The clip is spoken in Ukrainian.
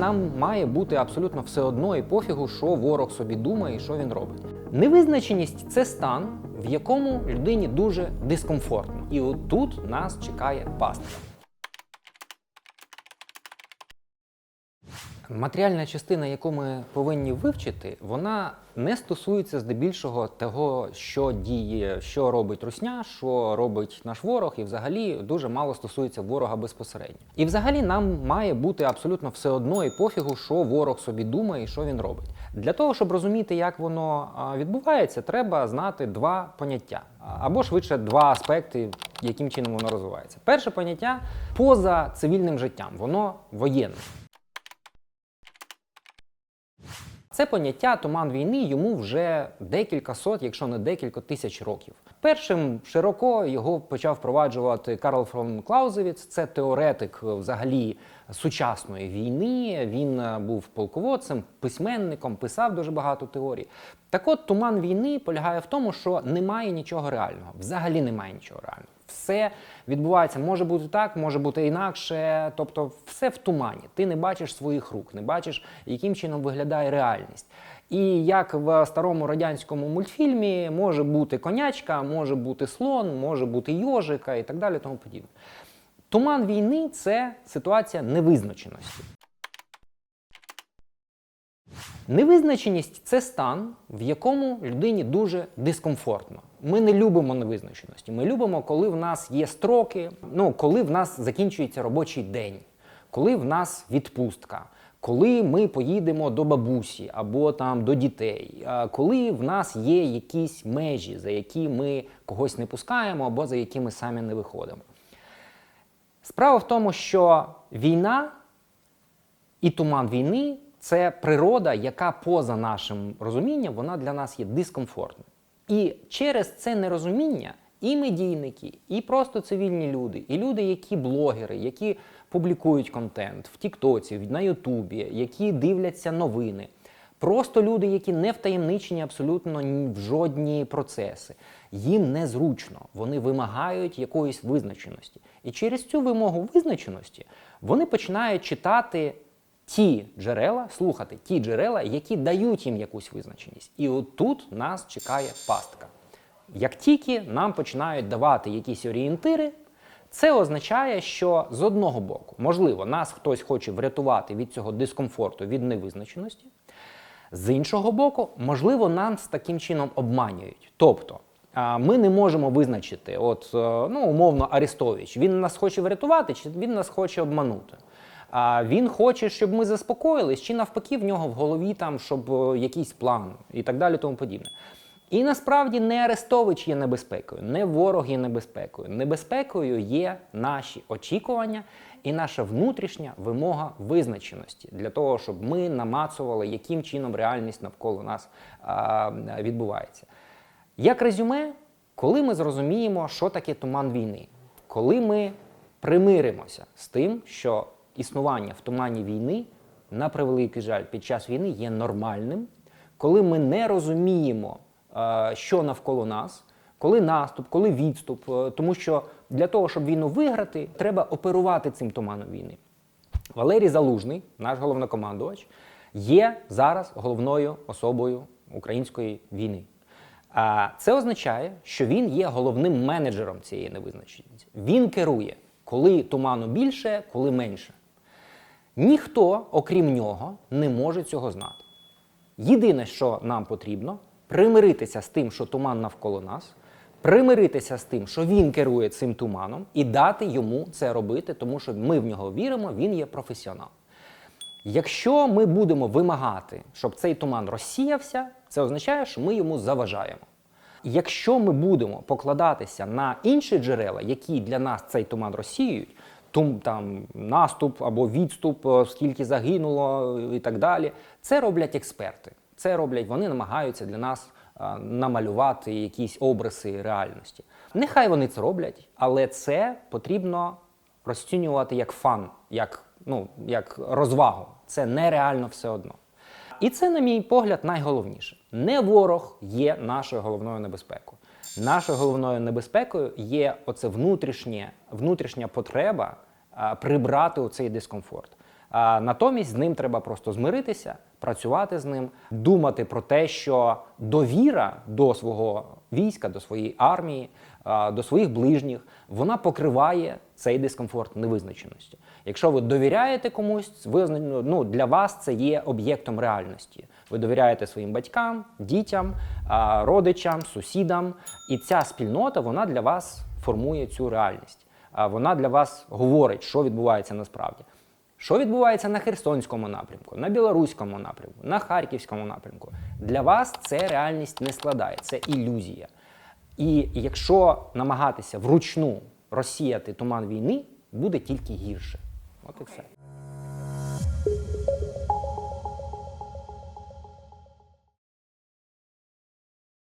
Нам має бути абсолютно все одно і пофігу, що ворог собі думає і що він робить. Невизначеність це стан, в якому людині дуже дискомфортно. І отут нас чекає пастка. Матеріальна частина, яку ми повинні вивчити, вона не стосується здебільшого того, що діє, що робить русня, що робить наш ворог, і взагалі дуже мало стосується ворога безпосередньо. І взагалі нам має бути абсолютно все одно і пофігу, що ворог собі думає і що він робить. Для того, щоб розуміти, як воно відбувається, треба знати два поняття, або швидше два аспекти, яким чином воно розвивається. Перше поняття поза цивільним життям, воно воєнне. Це поняття туман війни йому вже декілька сот, якщо не декілька тисяч років. Першим широко його почав впроваджувати Карл фон Клаузевіц. Це теоретик е, взагалі сучасної війни. Він е, був полководцем, письменником, писав дуже багато теорій. Так от туман війни полягає в тому, що немає нічого реального. Взагалі немає нічого реального. Все відбувається, може бути так, може бути інакше. Тобто, все в тумані. Ти не бачиш своїх рук, не бачиш, яким чином виглядає реальність. І як в старому радянському мультфільмі може бути конячка, може бути слон, може бути йожика і так далі. Тому подібне. Туман війни це ситуація невизначеності. Невизначеність це стан, в якому людині дуже дискомфортно. Ми не любимо невизначеності. Ми любимо, коли в нас є строки, ну коли в нас закінчується робочий день, коли в нас відпустка, коли ми поїдемо до бабусі або там до дітей, коли в нас є якісь межі, за які ми когось не пускаємо або за які ми самі не виходимо. Справа в тому, що війна і туман війни це природа, яка поза нашим розумінням, вона для нас є дискомфортною. І через це нерозуміння і медійники, і просто цивільні люди, і люди, які блогери, які публікують контент в Тіктоці, на Ютубі, які дивляться новини. Просто люди, які не втаємничені абсолютно в жодні процеси. Їм незручно, вони вимагають якоїсь визначеності. І через цю вимогу визначеності вони починають читати ті джерела, слухати ті джерела, які дають їм якусь визначеність. І от тут нас чекає пастка. Як тільки нам починають давати якісь орієнтири, це означає, що з одного боку, можливо, нас хтось хоче врятувати від цього дискомфорту, від невизначеності. З іншого боку, можливо, нас таким чином обманюють. Тобто, ми не можемо визначити, от, е, ну, умовно, Арестович, він нас хоче врятувати, чи він нас хоче обманути. А він хоче, щоб ми заспокоїлись, чи навпаки, в нього в голові там, щоб е, якийсь план і так далі, тому подібне. І насправді не Арестович є небезпекою, не ворог є небезпекою. Небезпекою є наші очікування і наша внутрішня вимога визначеності для того, щоб ми намацували, яким чином реальність навколо нас а, відбувається. Як резюме, коли ми зрозуміємо, що таке туман війни, коли ми примиримося з тим, що існування в тумані війни, на превеликий жаль, під час війни є нормальним, коли ми не розуміємо, е, що навколо нас, коли наступ, коли відступ, е, тому що для того, щоб війну виграти, треба оперувати цим туманом війни. Валерій Залужний, наш головнокомандувач, є зараз головною особою української війни. А це означає, що він є головним менеджером цієї невизначеності. Він керує, коли туману більше, коли менше. Ніхто, окрім нього, не може цього знати. Єдине, що нам потрібно, примиритися з тим, що туман навколо нас, примиритися з тим, що він керує цим туманом, і дати йому це робити, тому що ми в нього віримо, він є професіонал. Якщо ми будемо вимагати, щоб цей туман розсіявся, це означає, що ми йому заважаємо. Якщо ми будемо покладатися на інші джерела, які для нас цей туман розсіюють, тум, там, наступ або відступ, е, скільки загинуло і так далі, це роблять експерти. Це роблять, вони намагаються для нас е, намалювати якісь обриси реальності. Нехай вони це роблять, але це потрібно розцінювати як фан, як, ну, як розвагу. Це нереально все одно. І це, на мій погляд, найголовніше. Не ворог є нашою головною небезпекою. Нашою головною небезпекою є оце внутрішнє, внутрішня потреба прибрати оцей дискомфорт. А, натомість з ним треба просто змиритися, працювати з ним, думати про те, що довіра до свого війська, до своєї армії, до своїх ближніх, вона покриває цей дискомфорт невизначеності. Якщо ви довіряєте комусь, ви ну, для вас це є об'єктом реальності. Ви довіряєте своїм батькам, дітям, родичам, сусідам, і ця спільнота вона для вас формує цю реальність. Вона для вас говорить, що відбувається насправді. Що відбувається на Херсонському напрямку, на Білоруському напрямку, на Харківському напрямку? Для вас це реальність не складає, це ілюзія. І якщо намагатися вручну розсіяти туман війни, буде тільки гірше. От і все.